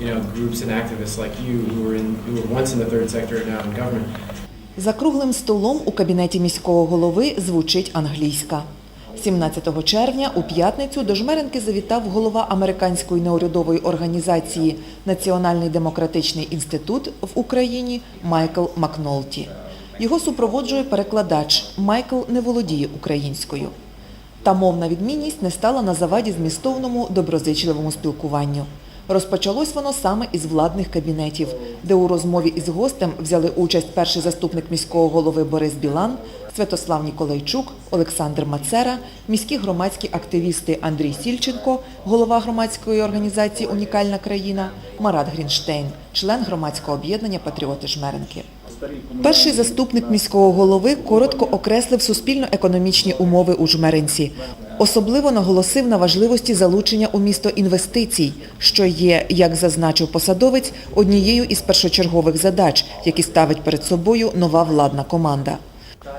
you know, groups and activists like you who were in, who were once in the third sector and now in government. За круглим столом у кабінеті міського голови звучить англійська. 17 червня у п'ятницю до Жмеренки завітав голова американської неурядової організації Національний демократичний інститут в Україні Майкл Макнолті. Його супроводжує перекладач. Майкл не володіє українською. Та мовна відмінність не стала на заваді змістовному доброзичливому спілкуванню. Розпочалось воно саме із владних кабінетів, де у розмові із гостем взяли участь перший заступник міського голови Борис Білан, Святослав Ніколайчук, Олександр Мацера, міські громадські активісти Андрій Сільченко, голова громадської організації Унікальна країна, Марат Грінштейн, член громадського об'єднання Патріоти Жмеренки. Перший заступник міського голови коротко окреслив суспільно-економічні умови у Жмеринці. Особливо наголосив на важливості залучення у місто інвестицій, що є, як зазначив посадовець, однією із першочергових задач, які ставить перед собою нова владна команда.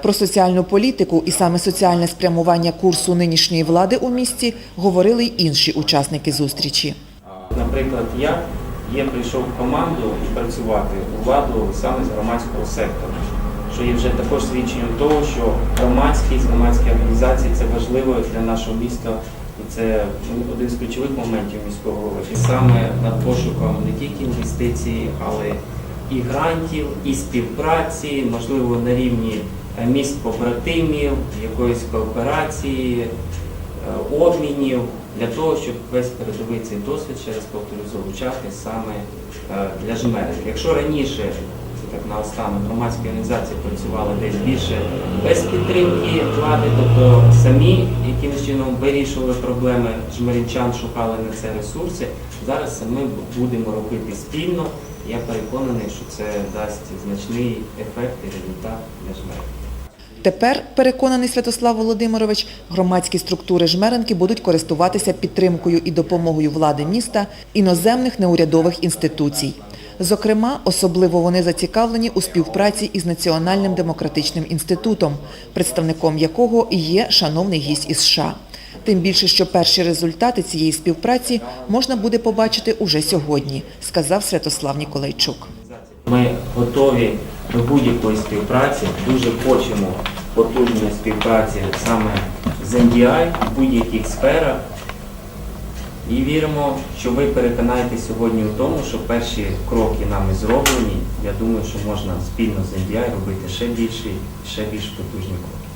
Про соціальну політику і саме соціальне спрямування курсу нинішньої влади у місті говорили й інші учасники зустрічі. Наприклад, я є прийшов в команду працювати у владу саме з громадського сектору, що є вже також свідченням того, що громадськість, громадські організації це важливо для нашого міста. І це ну, один з ключових моментів міського голови. І саме над пошуком не тільки інвестицій, але і грантів, і співпраці, можливо, на рівні е, міст побратимів, якоїсь кооперації, обмінів для того, щоб весь передовий цей досвід, ще раз повторю, залучати саме е, для жмерів. Якщо раніше, це так наостанок, громадські організації працювали десь більше без підтримки влади, тобто самі якимось чином вирішували проблеми жмеринчан, шукали на це ресурси, зараз ми будемо робити спільно. Я переконаний, що це дасть значний ефект і результат для жмерів. Тепер, переконаний Святослав Володимирович, громадські структури Жмеренки будуть користуватися підтримкою і допомогою влади міста іноземних неурядових інституцій. Зокрема, особливо вони зацікавлені у співпраці із Національним демократичним інститутом, представником якого є шановний гість із США. Тим більше, що перші результати цієї співпраці можна буде побачити уже сьогодні, сказав Святослав Ніколайчук. Ми готові до будь-якої співпраці, дуже хочемо потужної співпраці саме з NDI в будь-яких сферах. І віримо, що ви переконаєтесь сьогодні у тому, що перші кроки нами зроблені. Я думаю, що можна спільно з NDI робити ще більші, ще більш потужні кроки.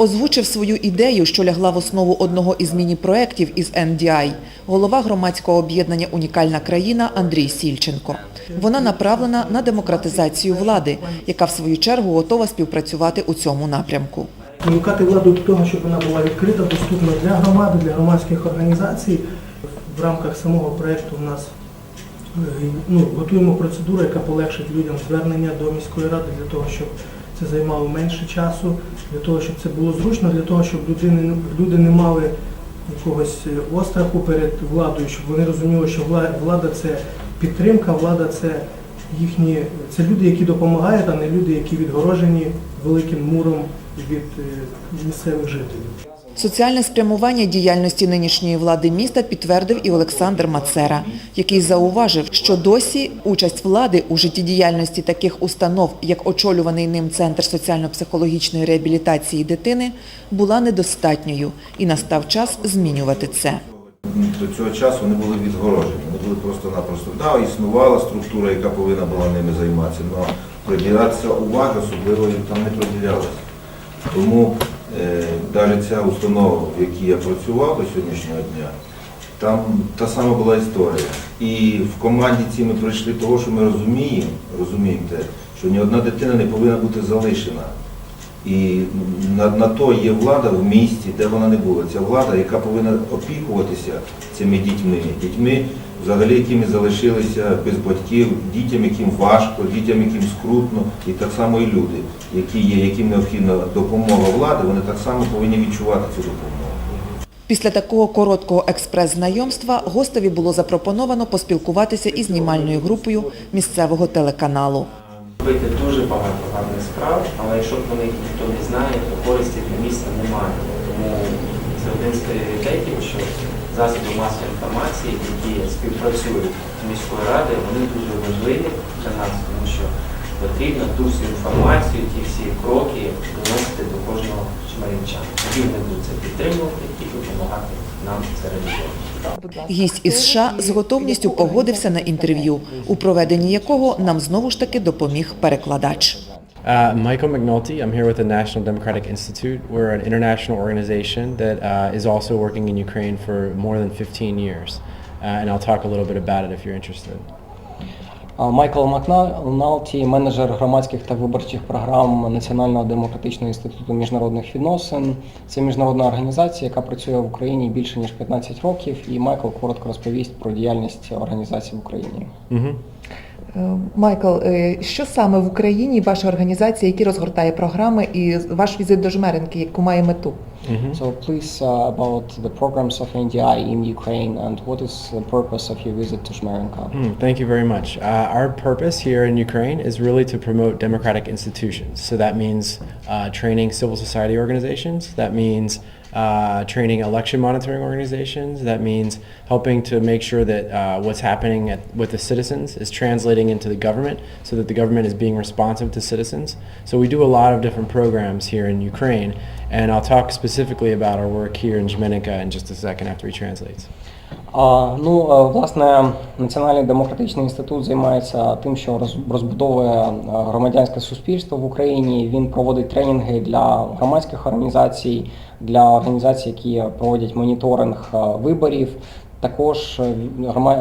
Озвучив свою ідею, що лягла в основу одного із міні-проєктів із NDI, голова громадського об'єднання Унікальна країна Андрій Сільченко. Вона направлена на демократизацію влади, яка в свою чергу готова співпрацювати у цьому напрямку. Спонукати владу до того, щоб вона була відкрита, доступна для громади, для громадських організацій. В рамках самого проєкту у нас е, ну, готуємо процедуру, яка полегшить людям звернення до міської ради для того, щоб це займало менше часу, для того, щоб це було зручно, для того, щоб людини, люди не мали якогось е, остраху перед владою, щоб вони розуміли, що влада це підтримка, влада це їхні, це люди, які допомагають, а не люди, які відгорожені великим муром від е, місцевих жителів. Соціальне спрямування діяльності нинішньої влади міста підтвердив і Олександр Мацера, який зауважив, що досі участь влади у життєдіяльності таких установ, як очолюваний ним Центр соціально-психологічної реабілітації дитини, була недостатньою і настав час змінювати це. До цього часу вони були відгорожені. Вони були просто-напросто. Да, існувала структура, яка повинна була ними займатися, але приділятися уваги особливо їм там не приділялося. Тому навіть ця установа, в якій я працював до сьогоднішнього дня, там та сама була історія. І в команді ці ми прийшли того, що ми розуміємо, розуміємо що ні одна дитина не повинна бути залишена. І на, на то є влада в місті, де вона не була. Ця влада, яка повинна опікуватися цими дітьми, дітьми, взагалі, якими залишилися без батьків, дітям, яким важко, дітям, яким скрутно, і так само і люди, які є, яким необхідна допомога влади, вони так само повинні відчувати цю допомогу. Після такого короткого експрес-знайомства гостеві було запропоновано поспілкуватися із знімальною групою місцевого телеканалу. Робити дуже багато гарних справ, але якщо про них ніхто не знає, то користі для міста немає. Тому це один з пріоритетів, що засоби масової інформації, які співпрацюють з міською радою, вони дуже важливі для нас, тому що потрібно ту всю інформацію, ті всі кроки доносити до кожного чмарівчана. Тоді вони будуть це підтримувати і допомагати нам це реалізовувати. Гість із США з готовністю погодився на інтерв'ю, у проведенні якого нам знову ж таки допоміг перекладач. Uh, Michael McNulty. I'm here with the National Democratic Institute. We're an international organization that uh, is also working in Ukraine for more than 15 years. Uh, and I'll talk a little bit about it if you're interested. Майкл Макналті, менеджер громадських та виборчих програм Національного демократичного інституту міжнародних відносин. Це міжнародна організація, яка працює в Україні більше ніж 15 років. І Майкл коротко розповість про діяльність організації в Україні. Е, Майкл, е, що саме в Україні ваша організація, які розгортає програми, і ваш візит до Жмеренки, яку має мету? hmm So please uh, about the programs of NDI in Ukraine and what is the purpose of your visit to Жмеренка? Mm, thank you very much. Uh, our purpose here in Ukraine is really to promote democratic institutions. So that means uh, training civil society organizations. That means uh, training election monitoring organizations. That means helping to make sure that uh, what's happening at, with the citizens is translating into the government so that the government is being responsive to citizens. So we do a lot of different programs here in Ukraine. And I'll talk specifically about our work here in Zmeninka in just a second after he translates. Ну, е, власне, Національний демократичний інститут займається тим, що розбудовує е, громадянське суспільство в Україні. Він проводить тренінги для громадських організацій, для організацій, які проводять моніторинг е, виборів. Також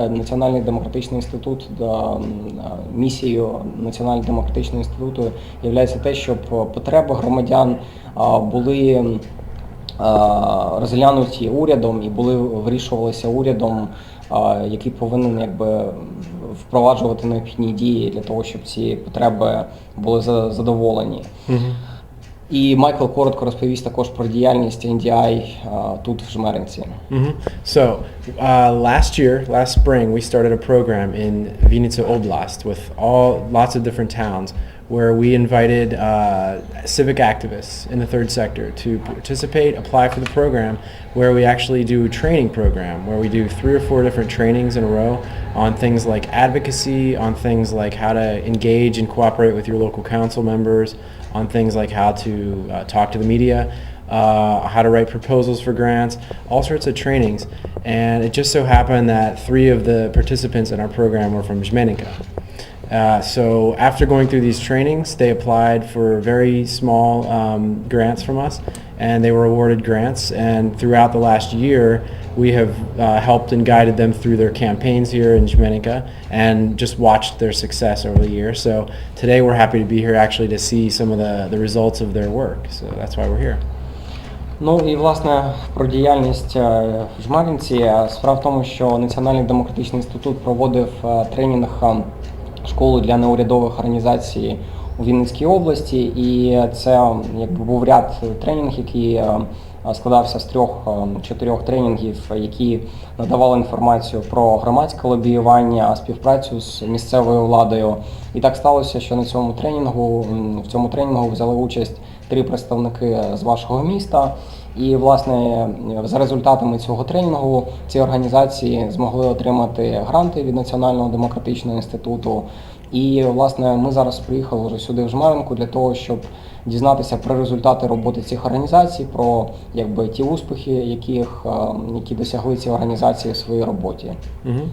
Національний демократичний інститут місією Національного демократичного інституту є те, щоб потреби громадян були розглянуті урядом і були вирішувалися урядом, е, який повинен якби впроваджувати необхідні дії для того, щоб ці потреби були задоволені. задоволені. І Майкл коротко розповість також про діяльність NDI е, тут в Жмеринці. hmm So uh, last year, last spring, we started a program in Vinnytsia Oblast with all lots of different towns where we invited uh, civic activists in the third sector to participate, apply for the program, where we actually do a training program where we do three or four different trainings in a row on things like advocacy, on things like how to engage and cooperate with your local council members, on things like how to uh, talk to the media, uh, how to write proposals for grants, all sorts of trainings. And it just so happened that three of the participants in our program were from Zmeninka. Uh, so after going through these trainings, they applied for very small um, grants from us, and they were awarded grants. And throughout the last year, we have uh, helped and guided them through their campaigns here in Jmenica and just watched their success over the year. So today we're happy to be here actually to see some of the, the results of their work. So that's why we're here. Ну і власне про діяльність е, в Жмеринці. Е, Справа в тому, що Національний демократичний інститут проводив е, тренінг е, школи для неурядових організацій у Вінницькій області, і це е, якби був ряд тренінгів, який е, складався з трьох-чотирьох тренінгів, які надавали інформацію про громадське лобіювання, співпрацю з місцевою владою. І так сталося, що на цьому тренінгу в цьому тренінгу взяли участь три представники з вашого міста. І власне за результатами цього тренінгу ці організації змогли отримати гранти від Національного демократичного інституту. І власне ми зараз приїхали вже сюди в Жмеринку для того, щоб дізнатися про результати роботи цих організацій, про якби ті успіхи, яких, е, які досягли ці організації в своїй роботі. hmm